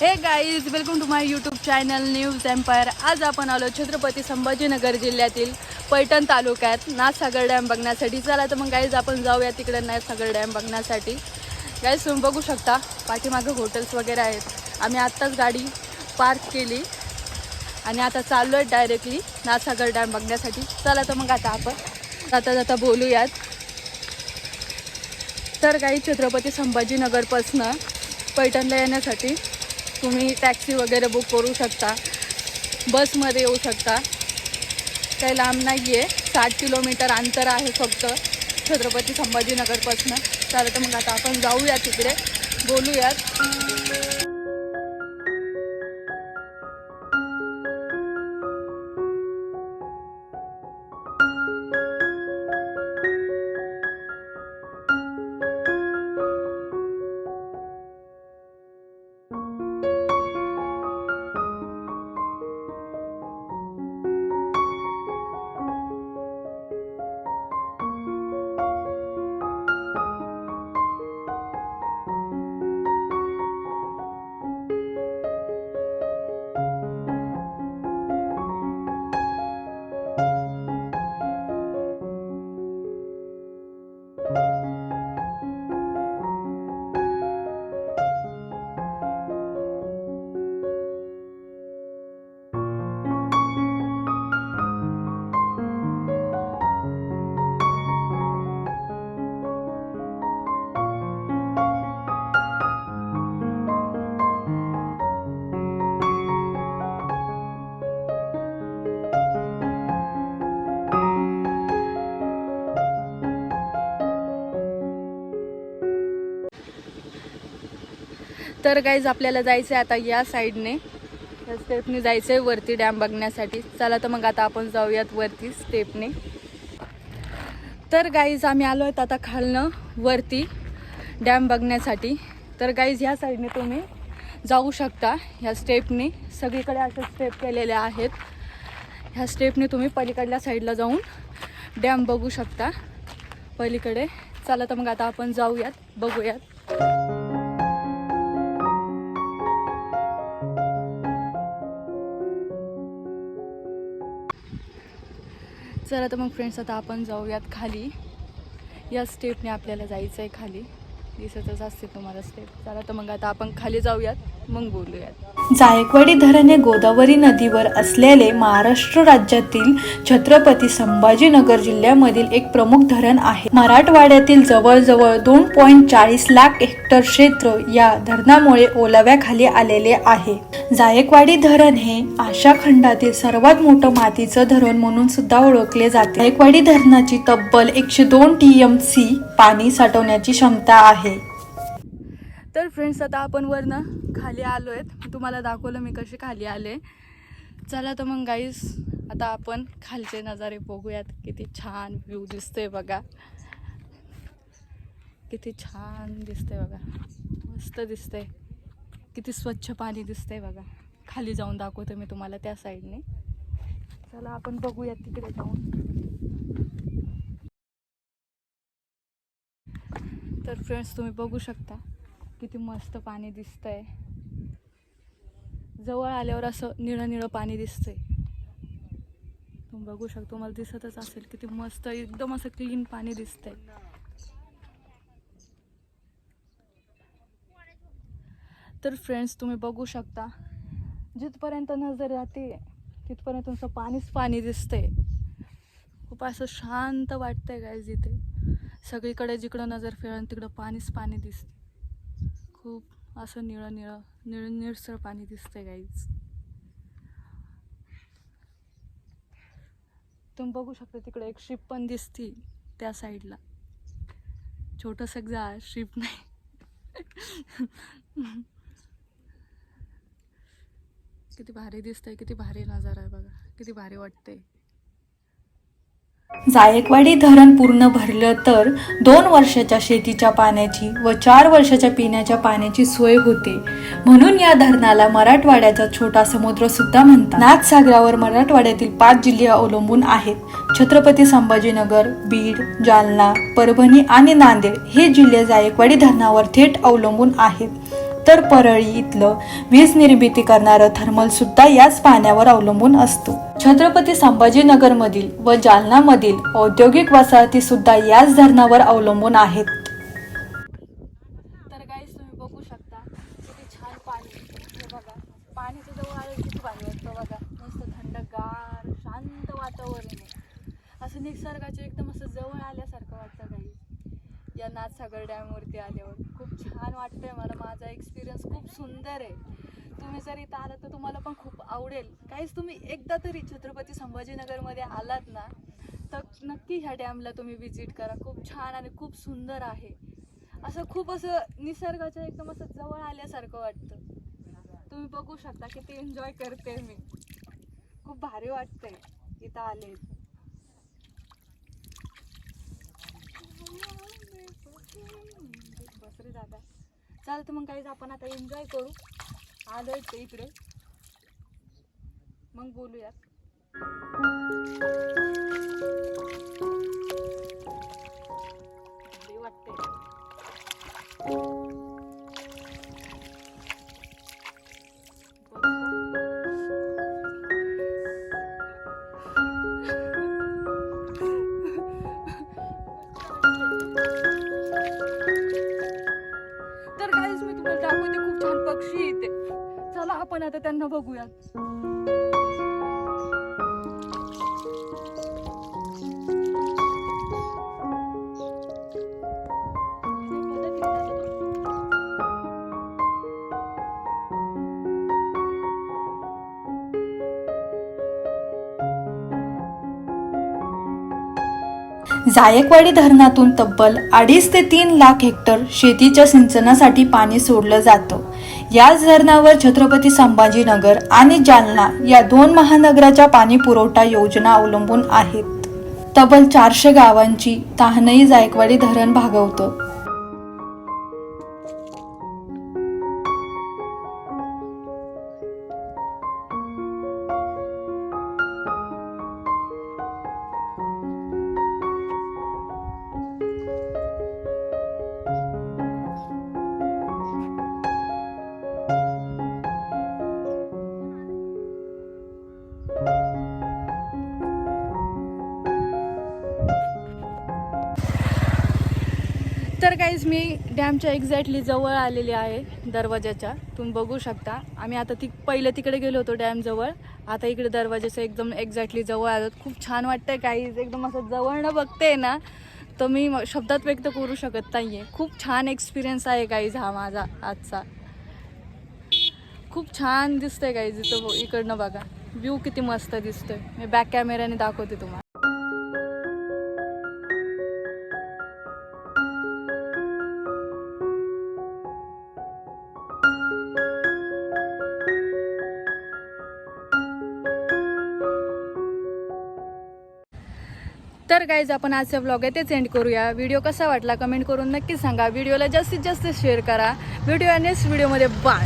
Hey guys welcome to my YouTube channel news empire आज आपण आलो छत्रपती संभाजीनगर जिल्ह्यातील पैठण तालुक्यात नाथसागर डॅम बघण्यासाठी. चला तर मग गाईज आपण जाऊया तिकडे नाथसागर डॅम बघण्यासाठी. गाईज तुम्ही बघू शकता पाठीमागे हॉटेल्स वगैरे आहेत. आम्ही आत्ताच गाडी पार्क केली आणि आता चाललो आहे डायरेक्टली नाथसागर डॅम बघण्यासाठी. चला तर मग आता आपण जाता जाता बोलूयात. तर काही छत्रपती संभाजीनगरपासनं पैठणला येण्यासाठी तुम्ही टॅक्सी वगैरे बुक करू शकता. बसमध्ये येऊ शकता. काही लांब नाही आहे साठ किलोमीटर अंतर आहे फक्त. छत्रपती संभाजीनगरपासून. चालतं मग आता आपण जाऊया तिकडे. बोलूयात. तर गाईज आपल्याला जायचं आहे आता या साईडने या स्टेपने जायचं आहे वरती डॅम बघण्यासाठी. चला तर मग आता आपण जाऊयात वरती स्टेपने तर गाईज आम्ही आलो आहेत आता खालनं वरती डॅम बघण्यासाठी. तर गाईज ह्या साईडने तुम्ही जाऊ शकता. ह्या स्टेपने सगळीकडे असे स्टेप केलेले आहेत. ह्या स्टेपने तुम्ही पलीकडल्या साईडला जाऊन डॅम बघू शकता. पलीकडे. चला तर मग आता आपण जाऊयात बघूयात. चला तर मग फ्रेंड्स आता आपण जाऊयात खाली. या स्टेपने आपल्याला जायचं आहे खाली. दिसतच असते तुम्हाला स्टेप चला तर मग आता आपण खाली जाऊयात मग बोलूयात. जायकवाडी धरण हे गोदावरी नदीवर असलेले महाराष्ट्र राज्यातील छत्रपती संभाजीनगर जिल्ह्यामधील एक प्रमुख धरण आहे. मराठवाड्यातील जवळजवळ दोन पॉईंट चाळीस लाख हेक्टर क्षेत्र या धरणामुळे ओलाव्याखाली आलेले आहे. जायकवाडी धरण हे आशा खंडातील सर्वात मोठं मातीचं धरण म्हणून सुद्धा ओळखले जाते. जायकवाडी धरणाची तब्बल एकशे दोन टी यम सी पाणी साठवण्याची क्षमता आहे. तर फ्रेंड्स आता आपण वरनं खाली आलो आहेत तुम्हाला दाखवलं मी कशी खाली आले. चला तर मग गाईस आता आपण खालचे नजारे बघूयात. किती छान व्ह्यू दिसतोय बघा. किती छान दिसतंय बघा. मस्त दिसतंय. किती स्वच्छ पाणी दिसतंय बघा. खाली जाऊन दाखवते मी तुम्हाला त्या साईडने चला आपण बघूयात तिकडे जाऊन. तर फ्रेंड्स तुम्ही बघू शकता. किती मस्त पाणी दिसतंय. जवळ आल्यावर असं निळं निळं पाणी दिसतंय. तुम्ही बघू शकतो तुम्हाला दिसतच असेल किती मस्त एकदम असं क्लीन पाणी दिसतंय. तर फ्रेंड्स तुम्ही बघू शकता जिथपर्यंत नजर जाते तिथपर्यंत तुमचं पाणीच पाणी दिसतंय. खूप असं शांत वाटतंय काय जिथे सगळीकडे जिकडं नजर फिरण तिकडं पाणीच पाणी दिसते खूप असं निळं निळं निळ निळसर पाणी दिसतंय गाईज तुम्ही बघू शकता तिकडे एक शिप पण दिसती त्या साईडला छोटंसं जा शिप नाही. किती भारी दिसतंय किती भारी नजारा आहे बघा. किती भारी वाटतंय. जायकवाडी धरण पूर्ण भरलं तर दोन वर्षाच्या शेतीच्या पाण्याची व चार वर्षाच्या पिण्याच्या पाण्याची सोय होते. म्हणून या धरणाला मराठवाड्याचा छोटा समुद्र सुद्धा म्हणतात. नाथसागरावर मराठवाड्यातील पाच जिल्हे अवलंबून आहेत. छत्रपती संभाजीनगर बीड जालना परभणी आणि नांदेड हे जिल्हे जायकवाडी धरणावर थेट अवलंबून आहेत. उत्तर परळी इथलं वीज निर्मिती करणारं थर्मल सुद्धा याच पाण्यावर अवलंबून असतो. छत्रपती संभाजीनगरमधील व जालनामधील औद्योगिक वसाहती सुद्धा याच धरणावर अवलंबून आहेत. तर गाईस तुम्ही बघू शकता किती छान पाणी हे बघा पाण्याच्या जवळ आलं की किती भारी वाटतं बघा. मस्त थंडगार शांत वातावरण आहे. असं निसर्गाच्या एकदम असं जवळ आल्यासारखं वाटतं काही या नाथसागर डॅमवरती आल्यावर. खूप छान वाटतंय मला. माझा एक्सपिरियन्स खूप सुंदर आहे. तुम्ही जर इथं आलात तर तुम्हाला पण खूप आवडेल. काहीच तुम्ही एकदा तरी छत्रपती संभाजीनगरमध्ये आलात ना तर नक्की ह्या डॅमला तुम्ही विजिट करा. खूप छान आणि खूप सुंदर आहे. असं खूप असं निसर्गाच्या एकदम असं जवळ आल्यासारखं वाटतं. तुम्ही बघू शकता किती एन्जॉय करते मी. खूप भारी वाटतंय इथं आले. चालतं मग काहीच आपण आता एन्जॉय करू. आलोय ते इकडे. मग बोलूयात. वाटते आपण आता त्यांना बघूयात. जायकवाडी धरणातून तब्बल अडीच ते तीन लाख हेक्टर शेतीच्या सिंचनासाठी पाणी सोडलं जातं. याच धरणावर छत्रपती संभाजीनगर आणि जालना या दोन महानगराच्या पाणी पुरवठा योजना अवलंबून आहेत. तब्बल चारशे गावांची ताहनई जायकवाडी धरण भागवतं. तर काहीच मी डॅमच्या एक्झॅक्टली जवळ आलेली आहे दरवाजाच्या तुम्ही बघू शकता. आम्ही आता ती पहिले तिकडे गेलो होतो डॅमजवळ आता इकडे दरवाजाच्या एकदम एक्झॅक्टली जवळ आलो. खूप छान वाटतंय काहीच एकदम असं जवळनं बघते ना तर मी शब्दात व्यक्त करू शकत नाही आहे खूप छान एक्सपिरियन्स आहे काहीच हा माझा आजचा. खूप छान दिसतंय काही इथं इकडनं बघा. व्ह्यू किती मस्त दिसतोय. मी बॅक कॅमेऱ्याने दाखवते तुम्हाला. तर गाईज आपण आजचा ब्लॉग आहे तेच एंड करूया. व्हिडिओ कसा वाटला कमेंट करून नक्की सांगा. व्हिडिओला जास्तीत जास्त शेअर करा. व्हिडिओ नेक्स्ट व्हिडिओमध्ये बाय